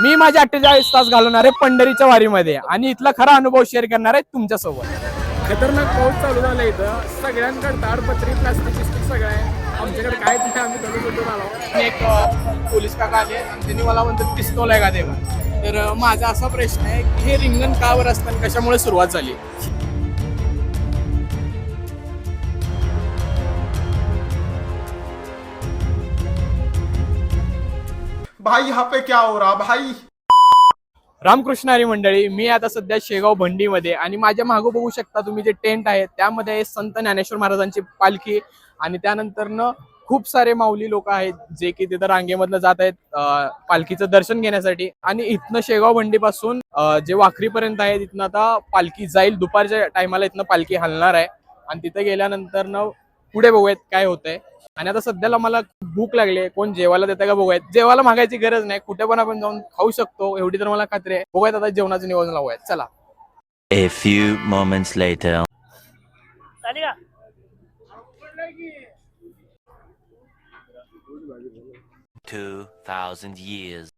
मी माझे अठ्ठेचाळीस तास घालवणार आहे पंढरीच्या वारीमध्ये आणि इथला खरा अनुभव शेअर करणार आहे तुमच्यासोबत. खतरनाक पाऊस चालू झाला इथं. सगळ्यांकडे ताडपत्री प्लास्टिक स्टिक सगळं आहे. आमच्याकडे काय तिथे आम्ही आलो. एक पोलीस काका आले आणि त्यांनी मला म्हणतात पिस्तोल आहे का तेव्हा तर माझा असा प्रश्न आहे की हे रिंगण का बरं असतं आणि कशामुळे सुरुवात झाली? भाई यहाँ पे क्या हो रहा भाई? रामकृष्ण हरी मंडळी मी आता सध्या शेगाव भंडीमध्ये आणि माझ्या मागं बघू शकता तुम्ही जे टेंट आहे त्यामध्ये संत ज्ञानेश्वर महाराजांची पालखी आणि त्यानंतर न खूप सारे माऊली लोक आहेत जे की तिथं रांगेमधनं जात आहेत पालखीचं दर्शन घेण्यासाठी. आणि इथनं शेगाव भंडीपासून जे वाखरीपर्यंत आहे तिथनं आता पालखी जाईल. दुपारच्या टायमाला इथनं पालखी हलणार आहे. आणि तिथं गेल्यानंतर पुढे बघूयात काय होतंय. आणि आता सध्याला मला भूक लागली आहे कोण जेवायला देतं का बघूयात. जेवायला मागायची गरज नाही. कुठे पण आपण जाऊन खाऊ शकतो. एवढी तर मला खात्री आहे. बघूयात आता जेवणाचं नियोजन लावूयात. चला. A few moments later. Two thousand years.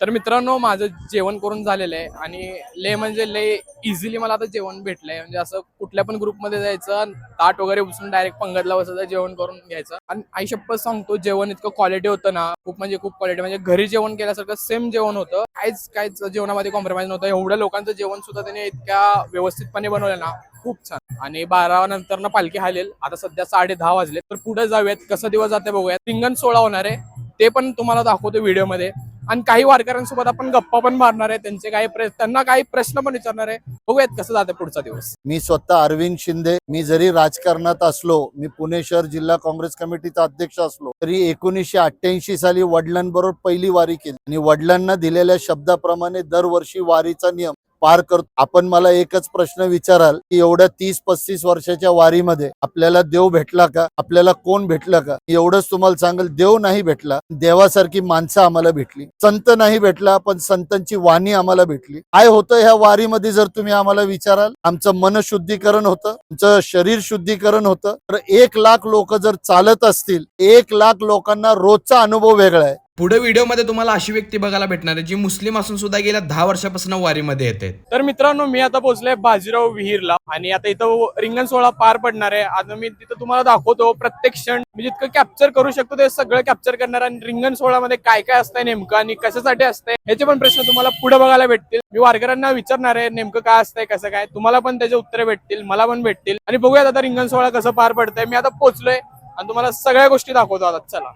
तर मित्रांनो माझं जेवण करून झालेलं आहे आणि ले म्हणजे ले इझिली मला आता जेवण भेटलंय. म्हणजे असं कुठल्या पण ग्रुपमध्ये जायचं ताट वगैरे उचलून डायरेक्ट पंगतला बसायचं जेवण करून घ्यायचं. आणि आई शपथ सांगतो जेवण इतकं क्वालिटी होतं ना खूप म्हणजे खूप क्वालिटी म्हणजे घरी जेवण केल्यासारखं सेम जेवण होतं. काहीच काहीच जेवणामध्ये कॉम्प्रोमाइज नव्हतं. एवढ्या लोकांचं जेवण सुद्धा त्याने इतक्या व्यवस्थितपणे बनवलं ना खूप छान. आणि बारा नंतर ना पालखी हालेल. आता सध्या साडे दहा वाजले तर पुढे जाऊयात. कसं दिवस जाते बघूयात. रिंगण सोळा होणार आहे. ते पण तुम्हाला दाखवतो व्हिडिओमध्ये आणि काही वारकऱ्यांसोबत आपण गप्पा पण मारणार आहे त्यांचे काही त्यांना काही प्रश्न पण विचारणार आहे. बघूयात कसं जाते पुढचा दिवस. मी स्वतः अरविंद शिंदे. मी जरी राजकारणात असलो मी पुणे शहर जिल्हा काँग्रेस कमिटीचा अध्यक्ष असलो तरी एकोणीसशे अठ्ठ्याऐंशी साली वडिलांबरोबर पहिली वारी केली. आणि वडिलांना दिलेल्या शब्दाप्रमाणे दरवर्षी वारीचा नियम पार करतो. आपण मला एकच प्रश्न विचाराल की एवढ्या तीस पस्तीस वर्षाच्या वारीमध्ये आपल्याला देव भेटला का? आपल्याला कोण भेटला का? एवढंच तुम्हाला सांगेल देव नाही भेटला देवासारखी माणसं आम्हाला भेटली. संत नाही भेटला पण संतांची वाणी आम्हाला भेटली. काय होतं ह्या वारीमध्ये जर तुम्ही आम्हाला विचाराल? आमचं मन शुद्धीकरण होतं आमचं शरीर शुद्धीकरण होतं. तर एक लाख लोक जर चालत असतील एक लाख लोकांना रोजचा अनुभव वेगळा आहे. पुढे व्हिडिओमध्ये तुम्हाला अशी व्यक्ती बघायला भेटणार आहे जी मुस्लिम असून सुद्धा गेल्या दहा वर्षापासून वारीमध्ये येते. तर मित्रांनो मी आता पोहोचलोय बाजीराव विहीरला आणि आता इथं रिंगण सोहळा पार पडणार आहे. आता मी तिथं तुम्हाला दाखवतो प्रत्येक क्षण मी जितकं कॅप्चर करू शकतो ते सगळं कॅप्चर करणार आणि रिंगण सोहळ्यामध्ये काय काय असतंय नेमकं आणि कशासाठी असतंय ह्याचे पण प्रश्न तुम्हाला पुढे बघायला भेटतील. मी वारकऱ्यांना विचारणार आहे नेमकं काय असतंय कसं काय? तुम्हाला पण त्याचे उत्तरे भेटतील मला पण भेटतील. आणि बघूयात आता रिंगण सोहळा कसं पार पडतंय. मी आता पोहोचलोय आणि तुम्हाला सगळ्या गोष्टी दाखवतो. आता चला.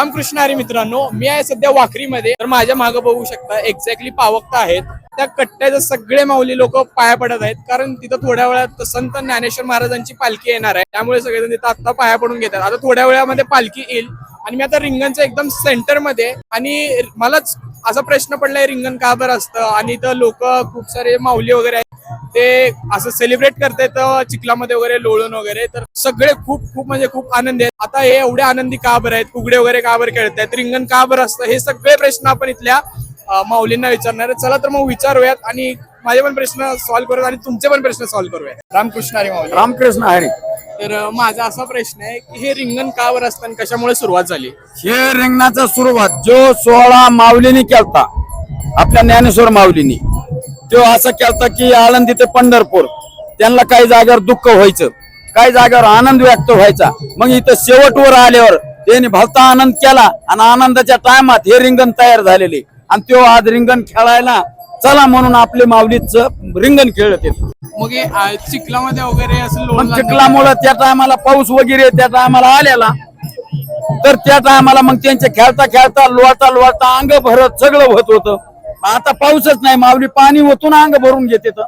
रामकृष्ण हरी मित्रांनो मी आहे सध्या वाखरीमध्ये. तर माझ्या मागे बघू शकता एक्झॅक्टली पावकता आहेत. त्या कट्ट्याचे सगळे माऊली लोक पाया पडत आहेत. कारण तिथं थोड्या वेळात संत ज्ञानेश्वर महाराजांची पालखी येणार आहे. त्यामुळे सगळेजण तिथं आता पाया पडून घेतात. आता थोड्या वेळामध्ये पालखी येईल. आणि मी आता रिंगणच्या एकदम सेंटरमध्ये आणि मलाच असा प्रश्न पडलाय रिंगण का बरं असतं? आणि इथं लोक खूप सारे माऊली वगैरे आहेत. ते असं सेलिब्रेट करतायत चिखलामध्ये वगैरे लोळून वगैरे तर सगळे खूप खूप म्हणजे खूप आनंदी आहेत. आता हे एवढे आनंदी का बरं आहेत? फुगडे वगैरे का बरं खेळतायत? रिंगण का बरं असतं? हे सगळे प्रश्न आपण इथल्या माऊलींना विचारणार चला तर मग विचारूयात आणि माझे पण प्रश्न सॉल्व्ह करूयात आणि तुमचे पण प्रश्न सॉल्व्ह करूयात. रामकृष्ण हरी माऊली. रामकृष्ण हरी. तर माझा असा प्रश्न आहे की हे रिंगण का बरं असतं आणि कशामुळे सुरुवात झाली? हे रिंगणाचा सुरुवात जो सोहळा माऊलीने केलता आपल्या ज्ञानेश्वर माऊलीनी तो असं केलता की आळंदी ते पंढरपूर त्यांना काही जागेवर दुःख व्हायचं. काही जागेवर आनंद व्यक्त व्हायचा. मग इथं शेवटवर आल्यावर त्यांनी भलता आनंद केला आणि आनंदाच्या टायमात हे रिंगण तयार झालेले. आणि तो आज रिंगण खेळायला चला म्हणून आपले माऊलीच रिंगण खेळत येत मग चिखलामध्ये वगैरे असं चिखलामुळं त्या टायमाला पाऊस वगैरे त्या टायमाला आलेला. तर त्या टायमाला मग त्यांचे खेळता खेळता लोळता लोळता अंग भरत सगळं होत होतं. आता पाऊसच नाही माऊली पाणी ओतून अंग भरून घेते तर.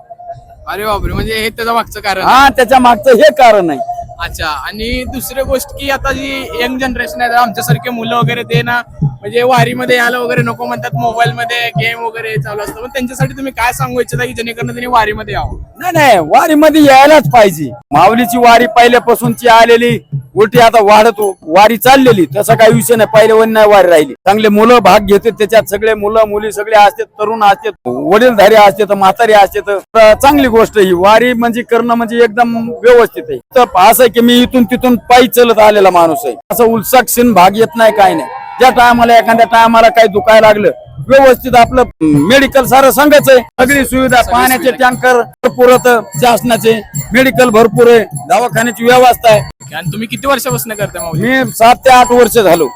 अरे बापरे म्हणजे हे त्याचं मागचं कारण हा त्याच्या मागचं हे कारण आहे. अच्छा आणि दुसरी गोष्ट की आता जी यंग जनरेशन आहे आमच्यासारखे मुलं वगैरे ते ना म्हणजे वारीमध्ये यायला वगैरे नको म्हणतात मोबाईल मध्ये गेम वगैरे चालू असतं. पण त्यांच्यासाठी तुम्ही काय सांगू इच्छिता की जेणेकरून त्यांनी वारीमध्ये यावं? नाही नाही वारीमध्ये यायलाच पाहिजे. माऊलीची वारी पहिल्यापासूनची आलेली उलटी आता वाढत वारी चाललेली तसा काही विषय नाही पहिले वन नाही वारी राहिली. चांगले मुलं भाग घेते त्याच्यात सगळे मुलं मुली सगळे असतात तरुण असतात वडीलधारी असतात म्हातारी असतात तर चांगली गोष्ट ही वारी म्हणजे करणं म्हणजे एकदम व्यवस्थित आहे. तर असं आहे की मी इथून तिथून पायी चलत आलेला माणूस आहे. असं उल्साक्षीण भाग येत नाही काय नाही. ज्या टायमाला एखाद्या टायमाला काही दुखायला लागलं व्यवस्थित आपलं मेडिकल सारं संघच आहे. सगळी सुविधा पाण्याचे टँकर भरपूर शासनाचे. मेडिकल भरपूर आहे दवाखान्याची व्यवस्था आहे. आणि तुम्ही किती वर्षापासून करता माऊली? मी सात ते आठ वर्ष झालो.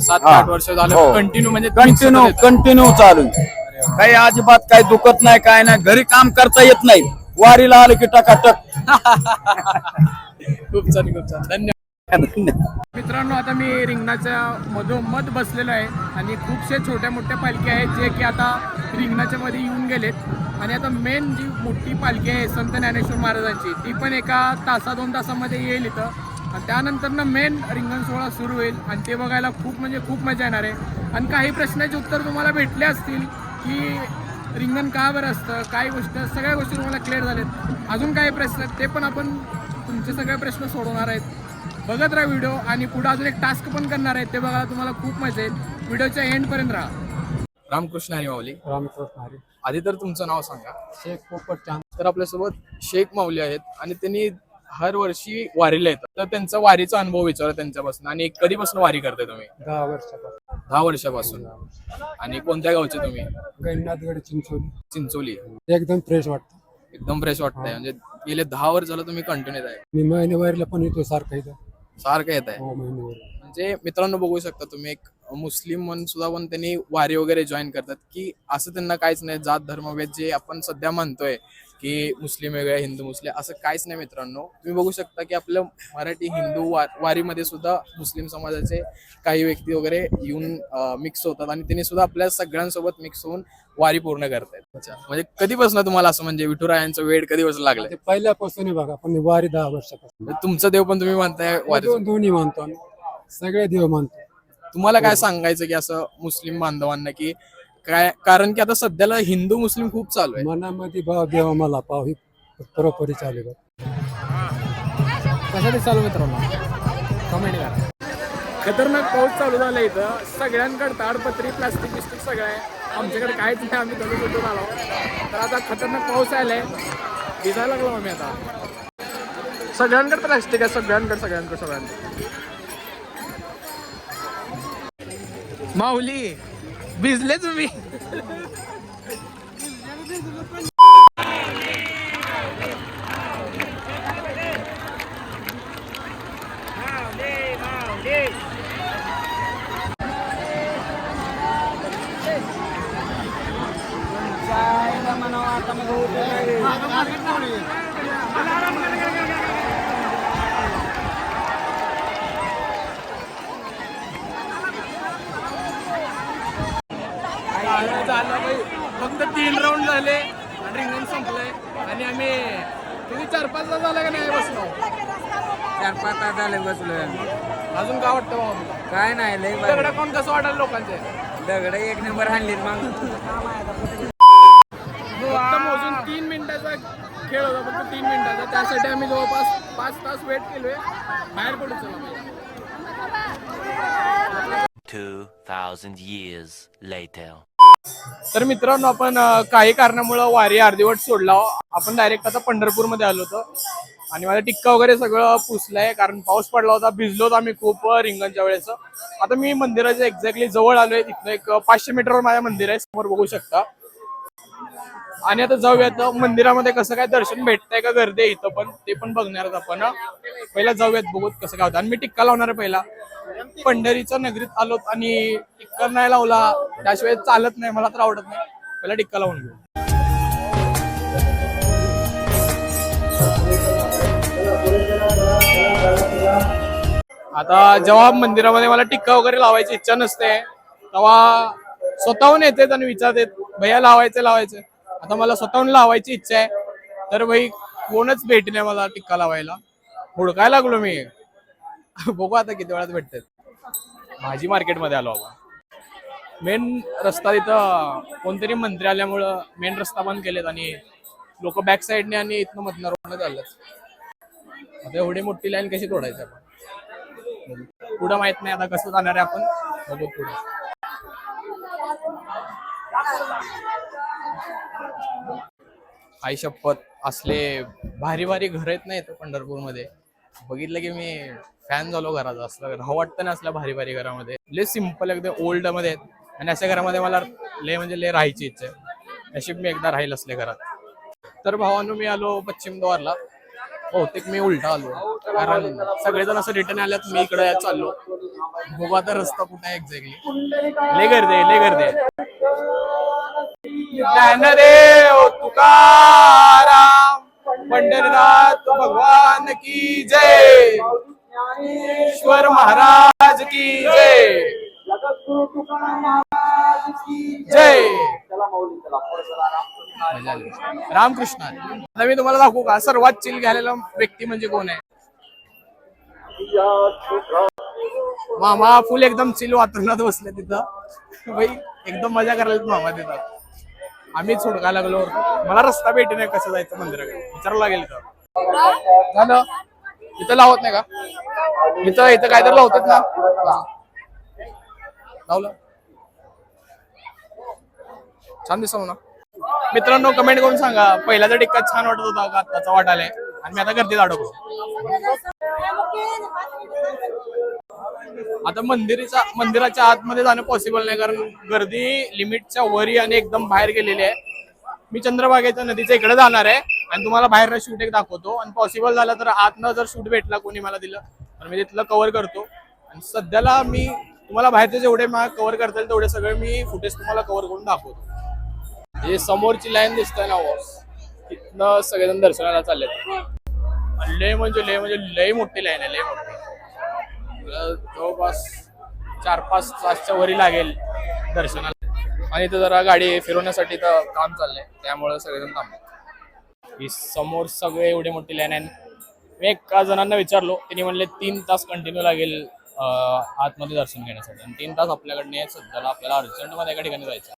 सात ते हा. आठ वर्ष झालं. हो. कंटिन्यू म्हणजे तुम्ही कंटिन्यू. कंटिन्यू चालू. आहे. काही अजिबात काही दुखत नाही काय नाही. घरी काम करता येत नाही. वारीला आलं की टकाटक. खूप छान खूप छान. धन्यवाद. मित्रांनो आता मी रिंगणाच्या मधोमध बसलेलो आहे आणि खूपशे छोट्या मोठ्या पालखी आहेत जे की आता रिंगणाच्या मध्ये येऊन गेलेत. आणि आता मेन जी मोठी पालखी आहे संत ज्ञानेश्वर महाराजांची ती पण एका तासा दोन तासामध्ये येईल इथं. आणि त्यानंतर ना मेन रिंगण सोहळा सुरू होईल. आणि ते बघायला खूप म्हणजे खूप मजा येणार आहे. आणि काही प्रश्नाचे उत्तर तुम्हाला भेटले असतील की रिंगण का बरं असतं काय गोष्ट सगळ्या गोष्टी तुम्हाला क्लिअर झाल्यात. अजून काही प्रश्न आहेत ते पण आपण तुमचे सगळे प्रश्न सोडवणार आहेत. बघत राहा व्हिडिओ आणि पुढे अजून एक टास्क पण करणार आहेत ते बघायला तुम्हाला खूप मजा येईल. व्हिडिओच्या एंड पर्यंत राहा. रामकृष्ण हरी माऊली रामकृष्ण हरी. आधी तर तुमचं नाव सांगा. शेख पोपट चांद. तर आपल्यासोबत शेख माऊली आहेत आणि त्यांनी हर वर्षी वारीला येतात. तर त्यांचा वारीचा अनुभव विचारा त्यांच्यापासून. आणि कधीपासून वारी करताय तुम्ही? दहा वर्षापासून. दहा वर्षापासून. आणि कोणत्या गावचे तुम्ही? गैनाथगड चिंचोली. चिंचोली. एकदम फ्रेश वाटतं. एकदम फ्रेश वाटतंय. म्हणजे गेले दहा वर्ष झालं तुम्ही कंटिन्यू आहे मी महिनेवारीला पण येतो सारखं इथं. सारखं येत आहे हो महिनेवारी म्हणजे मित्रांनो बघू शकता तुम्ही एक मुस्लिम म्हणून सुद्धा पण त्यांनी वारी वगैरे जॉईन करतात की असं त्यांना काहीच नाही. जात धर्मभेद जे आपण सध्या म्हणतोय की मुस्लिम वेगळे हिंदू मुस्लिम असं काहीच नाही मित्रांनो. तुम्ही बघू शकता की आपलं मराठी हिंदू वा- वारीमध्ये सुद्धा मुस्लिम समाजाचे काही व्यक्ती वगैरे येऊन मिक्स होतात आणि त्यांनी सुद्धा आपल्या सगळ्यांसोबत मिक्स होऊन वारी पूर्ण करतायत. अच्छा. म्हणजे कधीपासून तुम्हाला असं म्हणजे विठुरायांचं वेळ कधीपासून लागलं? ते पहिल्यापासून बघा पण वारी दहा वर्षापासून. तुमचं देव पण तुम्ही म्हणताय वारी दोन- दोन्ही मानतो सगळे देव मानतो. तुम्हाला काय सांगायचं की असं मुस्लिम बांधवांना की काय कारण की आता सध्याला हिंदू मुस्लिम खूप चालू आहे. मनामध्ये भाव देवा मला पाव ही बरोबरी चालू आहे. कशासाठी चालू मित्रांनो? कमेंट करा. खतरनाक पाऊस चालू झाला इथं. सगळ्यांकडे ताडपत्री प्लास्टिक बिस्टिक सगळं आहे. आमच्याकडे काहीच नाही आम्ही धनु सुटून आलो. तर आता खतरनाक पाऊस आलाय भिजायला लागलो आम्ही आता. सगळ्यांकडे प्लास्टिक आहे सगळ्यांकडे सगळ्यांकडे सगळ्यांकडे माऊली भिजले तुम्ही झालं बाई. फक्त तीन राऊंड झाले आणि रिंगण संपलंय आणि आम्ही किती? चार पाच तास झाला का नाही बसलो? चार पाच तास झाले बसलोय आम्ही. अजून काय वाटतं बाबा? काय नाही लय दगडं कोण कसं वाटायला लोकांचे? दगड एक नंबर हाणलीत मग. फक्त मोजून तीन मिनिटाचा खेळ होता फक्त तीन मिनिटाचा. त्यासाठी आम्ही जवळपास पाच तास वेट केलोय. बाहेर पडू चला. Two thousand years later. तर मित्रांनो आपण काही कारणामुळं वारी अर्धीवट सोडला. आपण डायरेक्ट आता पंढरपूरमध्ये आलो होतो. आणि माझा टिक्का वगैरे सगळं पुसलंय कारण पाऊस पडला होता भिजलो होतो आम्ही खूप रिंगणच्या वेळेस आता मी मंदिराच्या एक्झॅक्टली जवळ आलोय. तिथं एक पाचशे मीटरवर माझ्या मंदिर आहे समोर बघू शकता. आणि आता जाऊयात मंदिरामध्ये कसं काय दर्शन भेटतंय का गर्दी इथं पण ते पण बघणार आपण पहिला जाऊयात बघूत कसं काय होतं. आणि मी टिक्का लावणार आहे पहिला. पंढरीच्या नगरीत आलोत आणि टिक्का नाही लावला. त्याशिवाय चालत नाही मला तर आवडत नाही. पहिला टिक्का लावून घेऊ. आता जेव्हा मंदिरामध्ये मला टिक्का वगैरे लावायची इच्छा नसते तेव्हा स्वतःहून येतात आणि विचारतात भैया लावायचं लावायचं. आता मला स्वतःहून लावायची इच्छा आहे. तर भाई कोणच भेट नाही मला टिक्का लावायला. हुडकाय लागलो मी. बघू आता किती वेळात भेटतात. भाजी मार्केटमध्ये आलो आपण. मेन रस्ता तिथं कोणतरी मंत्री आल्यामुळं मेन रस्ता बंद केलेत आणि लोक बॅक साईडने आणि इथनं मधनं रोडनं चाललं आता एवढी मोठी लाईन कशी तोडायची आपण? पुढं माहीत नाही आता कसं जाणार आहे आपण. बघू पुढे. आई शपथ असले भारी भारी घर आहेत नाही पंढरपूरमध्ये. बघितलं की मी फॅन झालो घराचा असलं राहू वाटतं ना असल्या भारी भारी घरामध्ये. लय सिंपल एकदम ओल्डमध्ये आहेत. आणि अशा घरामध्ये मला लय म्हणजे लय राहायची इच्छा आहे. अशी मी एकदा राहील असले घरात. तर भावानो मी आलो पश्चिम द्वारला. बहुतेक मी उलटा आलो. कारण सगळेजण असं रिटर्न आल्यात मी इकडे चाललो. बघू आता रस्ता कुठे एक्झॅक्टली लय गर्दी आहे लय गर्दी आहे. ज्ञानदेव! तुकाराम पंढरनाथ भगवान की जय. ईश्वर महाराज की जय. जय. रामकृष्ण. आता मी तुम्हाला दाखवू का? सर्वात चिल घ्यायला व्यक्ती म्हणजे कोण आहे? मामा फुल एकदम चिल वातावरणात बसले तिथं. बाई एकदम मजा करायला मामा तिथं. आम्हीच हुडका लागलो. मला रस्ता भेटे नाही कसं जायचं मंदिराकडे. विचारावं लागेल का? झालं इथं लावत नाही का? इथं इथं तर लावतात ना? लावलं. छान दिसतो ना मित्रांनो कमेंट करून सांगा. पहिल्याचा टिक्का छान वाटत होता का? आत्ताचा वाटायलाय. आणि मी आता गर्दीत अडकलो आता मंदिराच्या मंदिराच्या आतमध्ये जाणं पॉसिबल नाही कारण गर्दी लिमिटच्या वरी आणि एकदम बाहेर गेलेली आहे. मी चंद्रभागेच्या नदीच्या इकडे जाणार आहे आणि तुम्हाला बाहेर शूट एक दाखवतो. आणि पॉसिबल झालं तर आतनं जर शूट भेटला कोणी मला दिलं तर मी तिथलं कव्हर करतो. आणि सध्याला मी तुम्हाला बाहेरचे जेवढे मला कव्हर करता येईल तेवढे सगळे मी फुटेज तुम्हाला कव्हर करून दाखवतो. हे समोरची लाईन दिसतंय ना वॉस तिथनं सगळेजण दर्शनाला चाललेत. लय म्हणजे लय म्हणजे लय मोठी लाईन आहे लय मोठी. जवळपास चार पाच तासच्या वरी लागेल दर्शनाला. आणि इथं जरा गाडी फिरवण्यासाठी तर काम चाललंय त्यामुळे सगळेजण थांबले ही समोर सगळे एवढे मोठी लाईन आहे मी एका जणांना विचारलो त्यांनी म्हणले तीन तास कंटिन्यू लागेल आतमध्ये दर्शन घेण्यासाठी. आणि तीन तास आपल्याकडनं सध्याला आपल्याला अर्जंटमध्ये एका ठिकाणी जायचं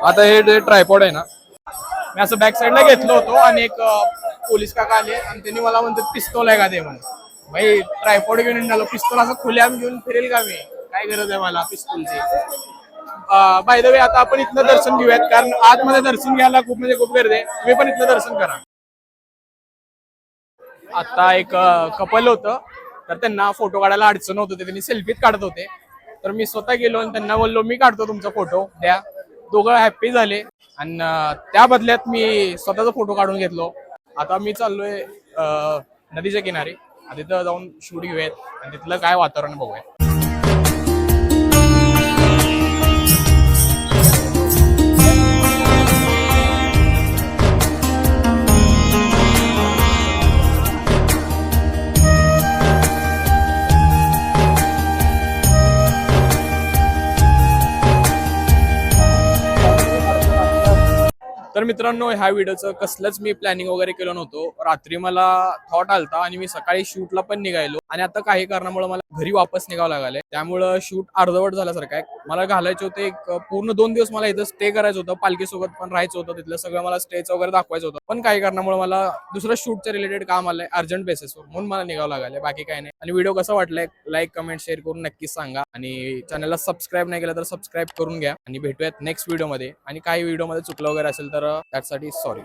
आता हे जे ट्रायपॉड आहे ना मी असं बॅक साईडला घेतलं होतो आणि एक पोलीस काका आले आणि त्यांनी मला म्हणतात पिस्तोल आहे का ते म्हणे भाई ट्रायपॉड घेऊन निघालो. पिस्तोल असं खुल्याम घेऊन फिरेल का मी? काय गरज आहे मला पिस्तोलची? बाय द वे आता आपण इथलं दर्शन घेऊयात कारण आतमध्ये दर्शन घ्यायला खूप म्हणजे खूप गरज आहे. तुम्ही पण इथलं दर्शन करा. आता एक कपल होतं. तर त्यांना फोटो काढायला अडचण होत होती. त्यांनी सेल्फीत काढत होते. तर मी स्वतः गेलो आणि त्यांना बोललो मी काढतो तुमचा फोटो. द्या. दोघं हॅप्पी झाले. आणि त्या बदल्यात मी स्वतःचा फोटो काढून घेतलो. आता मी चाललोय नदीच्या किनारी. आणि तिथं जाऊन शूट घेऊयात. आणि तिथलं काय वातावरण बघूया मित्रांनो ह्या व्हिडिओचं कसलंच मी प्लॅनिंग वगैरे केलं नव्हतं. रात्री मला थॉट आलता आणि मी सकाळी शूटला पण निघायलो. आणि आता काही कारणामुळे मला घरी वापस निघावं लागले त्यामुळं शूट अर्धवट झाल्यासारखं आहे. मला घालायचे होते एक पूर्ण दोन दिवस मला इथं स्टे करायचं होतं. पालखीसोबत पण राहायचं होतं तिथलं. सगळं मला स्टेचं वगैरे दाखवायचं होतं. पण काही कारणामुळे मला दुसरं शूटच्या रिलेटेड काम आलंय अर्जंट बेसिसवर म्हणून मला निघावं लागले बाकी काही नाही. आणि व्हिडिओ कसा वाटलाय? लाईक कमेंट शेअर करून नक्कीच सांगा. आणि चॅनलला सबस्क्राईब नाही केलं तर सबस्क्राईब करून घ्या. आणि भेटूयात नेक्स्ट व्हिडिओमध्ये आणि काही व्हिडिओमध्ये चुकलं वगैरे असेल तर त्यासाठी सॉरी